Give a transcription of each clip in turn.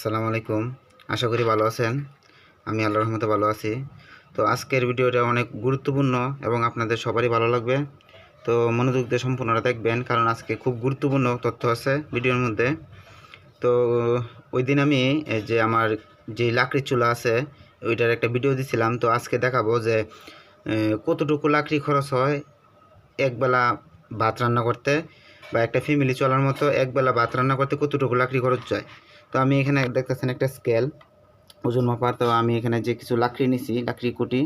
আসসালামু আলাইকুম। আশা করি ভালো আছেন। আমি আল্লাহর রহমতে ভালো আছি। তো আজকের ভিডিওটা অনেক গুরুত্বপূর্ণ এবং আপনাদের সবারই ভালো লাগবে। তো মনোযোগ দিয়ে সম্পূর্ণটা দেখবেন, কারণ আজকে খুব গুরুত্বপূর্ণ তথ্য আছে ভিডিওর মধ্যে। তো ওই দিন আমি যে আমার যে লাকড়ির চুলা আছে, ওইটার একটা ভিডিও দিছিলাম। তো আজকে দেখাবো যে কতটুকু লাকড়ি খরচ হয় একবেলা ভাত রান্না করতে বা একটা ফ্যামিলি চলার মতো একবেলা ভাত রান্না করতে কতটুকু লাকড়ি খরচ যায় তো আমি এখানে দেখতেছেন একটা স্কেল ওজন মাপার, তো আমি এখানে যে কিছু লাকড়ি নিছি, লাকড়ি কুটি,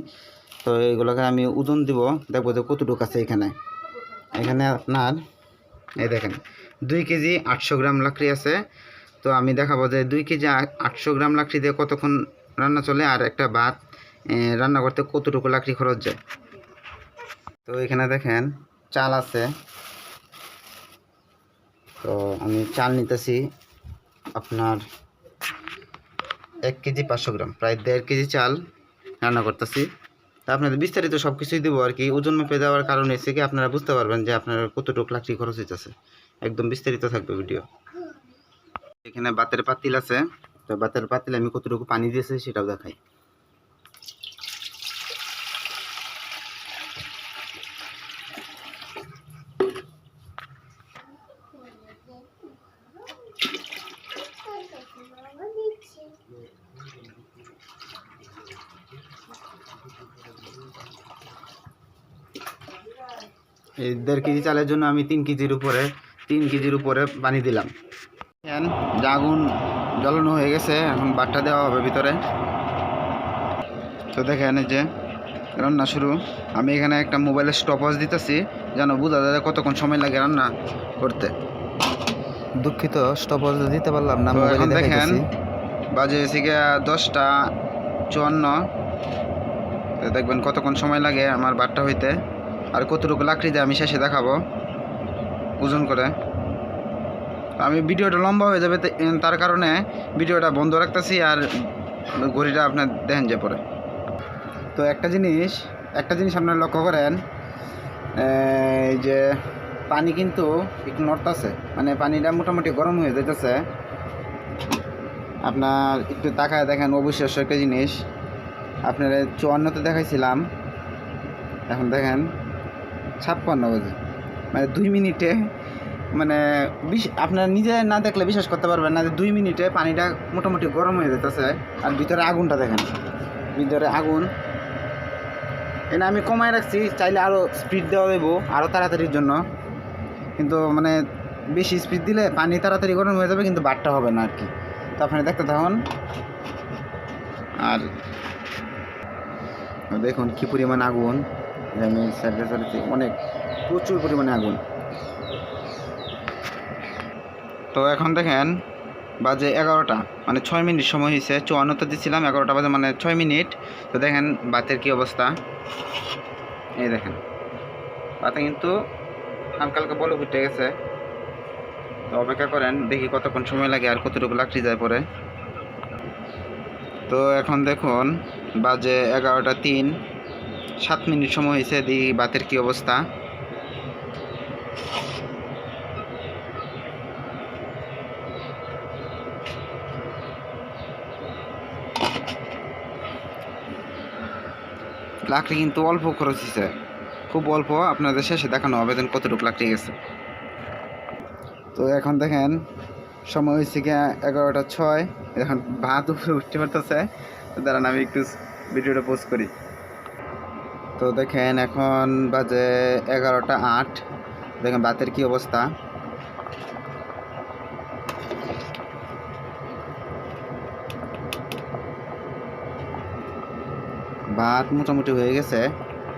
তো এগুলোকে আমি ওজন দিব, দেখব যে কতটুকু আছে এখানে। এখানে আপনার, এই দেখেন, দুই কেজি আটশো গ্রাম লাকড়ি আছে, তো আমি দেখাবো যে দুই কেজি আটশো গ্রাম লাকড়ি দিয়ে কতক্ষণ রান্না চলে আর একটা ভাত রান্না করতে কতটুকু লাকড়ি খরচ যায়। তো এখানে দেখেন, চাল আছে, তো আমি চাল নিতেছি আপনার এক কেজি পাঁচশো গ্রাম, প্রায় দেড় কেজি চাল রান্না করতেছি। তা আপনাদের বিস্তারিত সব কিছুই দেবো আর কি। ওজন মেপে দেওয়ার কারণে এসে কি, আপনারা বুঝতে পারবেন যে আপনার কতটুকু লাকড়ি খরচ হইতেছে। একদম বিস্তারিত থাকবে ভিডিও। এখানে বাতের পাতিল আছে। তো বাতের পাতিল আমি কতটুকু পানি দিয়েছি সেটাও দেখাই। এই দেড় কেজি চালের জন্য আমি তিন কেজির উপরে তিন কেজির উপরে পানি দিলাম। আগুন জ্বলানো হয়ে গেছে এখন বাট্টা দেওয়া হবে ভিতরে। তো দেখেন এই যে রান্না শুরু। আমি এখানে একটা মোবাইলের স্টপওয়াচ দিতেছি যেন বোঝা যায় কতক্ষণ সময় লাগে রান্না করতে। দুঃখিত স্টপওয়াচ দিতে পারলাম না দেখেন বাজে এসে গিয়া দশটা চুয়ান্ন। দেখবেন কতক্ষণ সময় লাগে আমার বাট্টা হইতে। আর কতটুকু লাকড়ি দিয়ে আমি শেষে দেখাবো। ওজন করে। আমি ভিডিওটা লম্বা হয়ে যাবে তার কারণে ভিডিওটা বন্ধ রাখতেছি আর ঘড়িটা আপনার দেখেন যে পরে। তো একটা জিনিস একটা জিনিস আপনারা লক্ষ্য করেন, এই যে পানি কিন্তু একটু নড়তাছে। মানে পানিটা মোটামুটি গরম হয়ে যেতেছে আপনার একটু তাকায় দেখেন অবিশ্বাস্য একটা জিনিস। আপনারা চুয়ান্নতে দেখাইছিলাম। এখন দেখেন, ছাপ্পান্ন বাজে। মানে দুই মিনিটে মানে বিশ আপনারা নিজে না দেখলে বিশ্বাস করতে পারবেন না যে দুই মিনিটে পানিটা মোটামুটি গরম হয়ে যেতেছে। আর ভিতরে আগুনটা দেখেন। ভিতরে আগুন। এটা আমি কমায় রাখছি, চাইলে আরও স্পিড দেওয়া দেবো আরও তাড়াতাড়ির জন্য। কিন্তু মানে বেশি স্পিড দিলে পানি তাড়াতাড়ি গরম হয়ে যাবে, কিন্তু বাটটা হবে না আর কি। তো আপনারা দেখতে থাকুন। আর দেখুন কি পরিমাণ আগুন। আমি সাইডে অনেক, প্রচুর পরিমাণে আগুন। তো এখন দেখেন, বাজে এগারোটা মানে ছয় মিনিট সময় হয়েছে। চুয়ান্নটা দিচ্ছিলাম এগারোটা বাজে মানে ছয় মিনিট। তো দেখেন বাতের কি অবস্থা। এই দেখেন, বাতে কিন্তু হালকা হালকা বলে উঠে গেছে। তো অপেক্ষা করেন, দেখি কতক্ষণ সময় লাগে আর কতটুকু লাকড়ি যায় পরে। তো এখন দেখুন, বাজে এগারোটা তিন, সাত মিনিট সময় হয়েছে, দেখি বাতের কি অবস্থা। লাকড়ি কিন্তু অল্প খরচ হয়েছে। খুব অল্প, আপনাদের শেষে দেখানো আবেদন কতটুকু লাকড়ি গেছে। তো এখন দেখেন, সময় হয়েছে গিয়া এগারোটা ছয়। এখন ভাত উপরে উঠতে পারতেছে। দাঁড়ান, আমি একটু ভিডিওটা পোস্ট করি। তো দেখেন, এখন বাজে এগারোটা আট। দেখেন ভাতের কি অবস্থা। ভাত মোটামুটি হয়ে গেছে।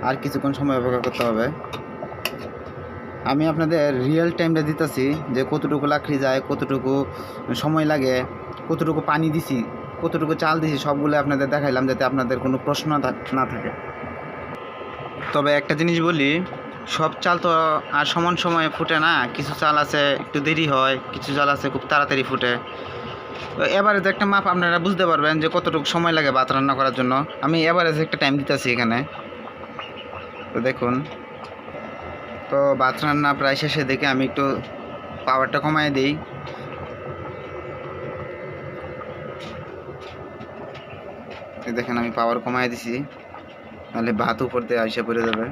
আর কিছুক্ষণ সময় অপেক্ষা করতে হবে। আমি আপনাদের রিয়েল টাইমটা দিতেছি যে কতটুকু লাকড়ি যায়, কতটুকু সময় লাগে, কতটুকু পানি দিছি, কতটুকু চাল দিছি, সবগুলো আপনাদের দেখাইলাম যাতে আপনাদের কোনো প্রশ্ন না থাকে তবে একটা জিনিস বলি, সব চাল তো আর সমান সময়ে ফুটে না, কিছু চাল আছে একটু দেরি হয়, কিছু চাল আছে খুব তাড়াতাড়ি ফুটে। এবারে একটা মাপ আপনারা বুঝতে পারবেন যে কতটুকু সময় লাগে ভাত রান্না করার জন্য। আমি এভারেজ একটা টাইম দিতেছি এখানে। তো দেখুন। তো ভাত রান্না প্রায় শেষে দেখে আমি একটু পাওয়ারটা কমায় দিই। দেখেন আমি পাওয়ার কমায় দিছি। নাহলে ভাত উপর দিয়ে আইসা পড়ে যাবে।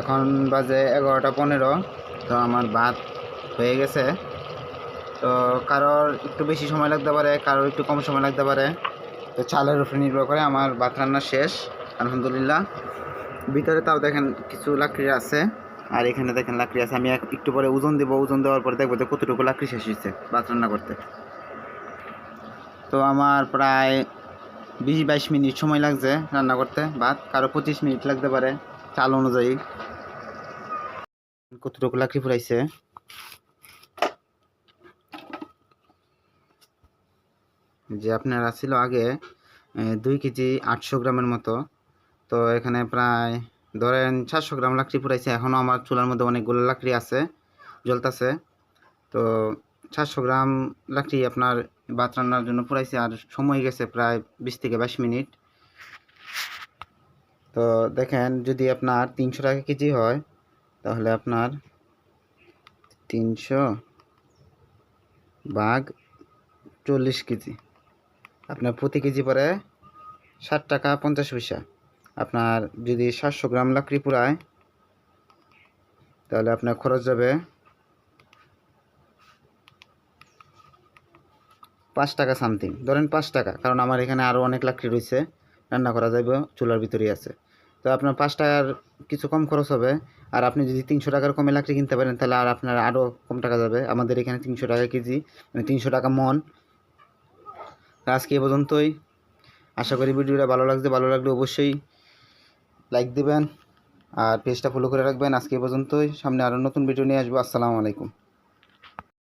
এখন বাজে এগারোটা পনেরো, তো আমার ভাত হয়ে গেছে। তো কারোর একটু বেশি সময় লাগতে পারে, কারোর একটু কম সময় লাগতে পারে। তো চালের উপরে নির্ভর করে আমার ভাত রান্না শেষ, আলহামদুলিল্লাহ। ভিতরে তাও দেখেন কিছু লাকড়ি আছে, আর এখানে দেখেন লাকড়ি আছে। আমি একটু পরে ওজন দেবো, ওজন দেওয়ার পরে দেখব যে কতটুকু লাকড়ি শেষ হয়েছে ভাত রান্না করতে। তো আমার প্রায় বিশ বাইশ মিনিট সময় লাগছে রান্না করতে। ভাত কারও পঁচিশ মিনিট লাগতে পারে চাল অনুযায়ী। কতটুকু লাকড়ি ফুরাইছে? যে আপনার ছিল আগে দুই কেজি আটশো গ্রামের মতো। তো এখানে প্রায় ধরেন সাতশো গ্রাম লাকড়ি পুরাইছে এখনও আমার চুলার মধ্যে অনেকগুলো লাকড়ি আছে, জ্বলতেছে। তো সাতশো গ্রাম লাকড়ি আপনার ভাত রান্নার জন্য পুরাইছে আর সময় গেছে প্রায় বিশ থেকে বাইশ মিনিট। তো দেখেন যদি আপনার তিনশো টাকা কেজি হয়, তাহলে আপনার তিনশো ভাগ চল্লিশ কেজি। আপনার প্রতি কেজি পরে ষাট টাকা পঞ্চাশ পয়সা। আপনার যদি সাতশো গ্রাম লাকড়ি পুরায় তাহলে আপনার খরচ যাবে পাঁচ টাকা সামথিং। ধরেন পাঁচ টাকা, কারণ আমার এখানে আরও অনেক লাকড়ি রয়েছে, রান্না করা যাবে চুলার ভিতরেই আছে। তো আপনার পাঁচ টাকার কিছু কম খরচ হবে, আর আপনি যদি তিনশো টাকার কমে লাকড়ি কিনতে পারেন, তাহলে আর আপনার আরও কম টাকা যাবে। আমাদের এখানে তিনশো টাকা কেজি মানে তিনশো টাকা মন। আজকে এ পর্যন্তই। আশা করি ভিডিওটা ভালো লাগছে, ভালো লাগলে অবশ্যই লাইক দিবেন আর পেজটা ফলো করে রাখবেন। আজকে পর্যন্তই। সামনে আরও নতুন ভিডিও নিয়ে আসব। আসসালামু আলাইকুম।